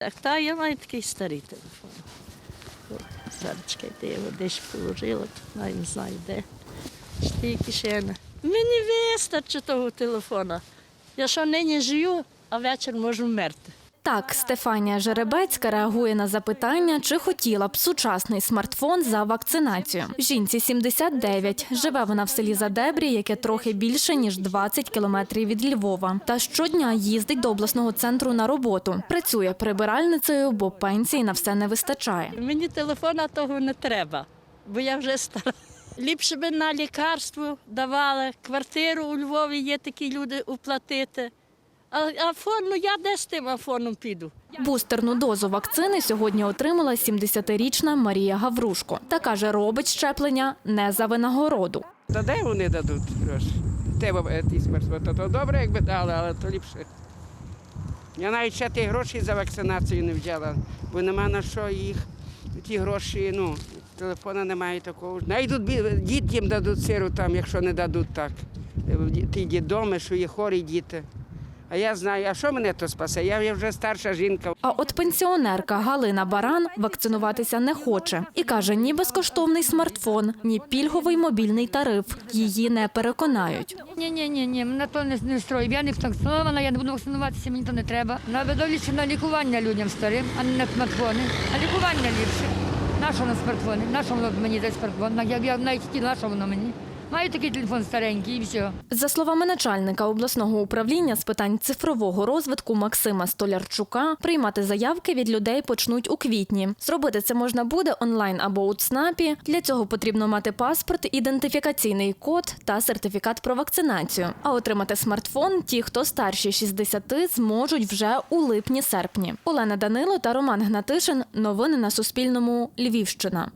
Так, та я маю такий старий телефон. Зараз чекайте, я його десь положила, тут навіть не знаю де. Ще кишена. Мені вистачить того телефона. Я що нині живу, а вечір можу вмерти. Так, Стефанія Жеребецька реагує на запитання, чи хотіла б сучасний смартфон за вакцинацію. Жінці 79. Живе вона в селі Задебрі, яке трохи більше ніж 20 кілометрів від Львова. Та щодня їздить до обласного центру на роботу. Працює прибиральницею, бо пенсії на все не вистачає. Мені телефона того не треба, бо я вже стара. Ліпше би на лікарство давали, квартиру у Львові є такі люди уплатити. А, а фон, ну я де з тим афоном піду? Бустерну дозу вакцини сьогодні отримала 70-річна Марія Гаврушко. Та каже, робить щеплення не за винагороду. Та де вони дадуть гроші? Тебе ті смерть, то, то добре, якби дали, але то ліпше. Я навіть ще ті гроші за вакцинацію не взяла, бо нема на що їх. Ті гроші, ну, телефона немає такого. Найдуть дітям дадуть сиру там, якщо не дадуть так. Ті дідоми, що є хворі діти. А я знаю, а що мене то спасе? Я вже старша жінка. А от пенсіонерка Галина Баран вакцинуватися не хоче і каже: ні безкоштовний смартфон, ні пільговий мобільний тариф її не переконають. Ні, ні, ні, ні, мене то не, не строїть. Я не вакцинована, я не буду вакцинуватися, мені то не треба. Наведовлюся на лікування людям старим, а не на смартфони. А лікування ліпше. На що на смартфони? На що воно мені дасть смартфон? На- Я, навіть хотіла, на воно мені? Маю такий телефон старенький і все. За словами начальника обласного управління з питань цифрового розвитку Максима Столярчука, приймати заявки від людей почнуть у квітні. Зробити це можна буде онлайн або у ЦНАПі. Для цього потрібно мати паспорт, ідентифікаційний код та сертифікат про вакцинацію. А отримати смартфон ті, хто старші 60, зможуть вже у липні-серпні. Олена Данило та Роман Гнатишин. Новини на Суспільному. Львівщина.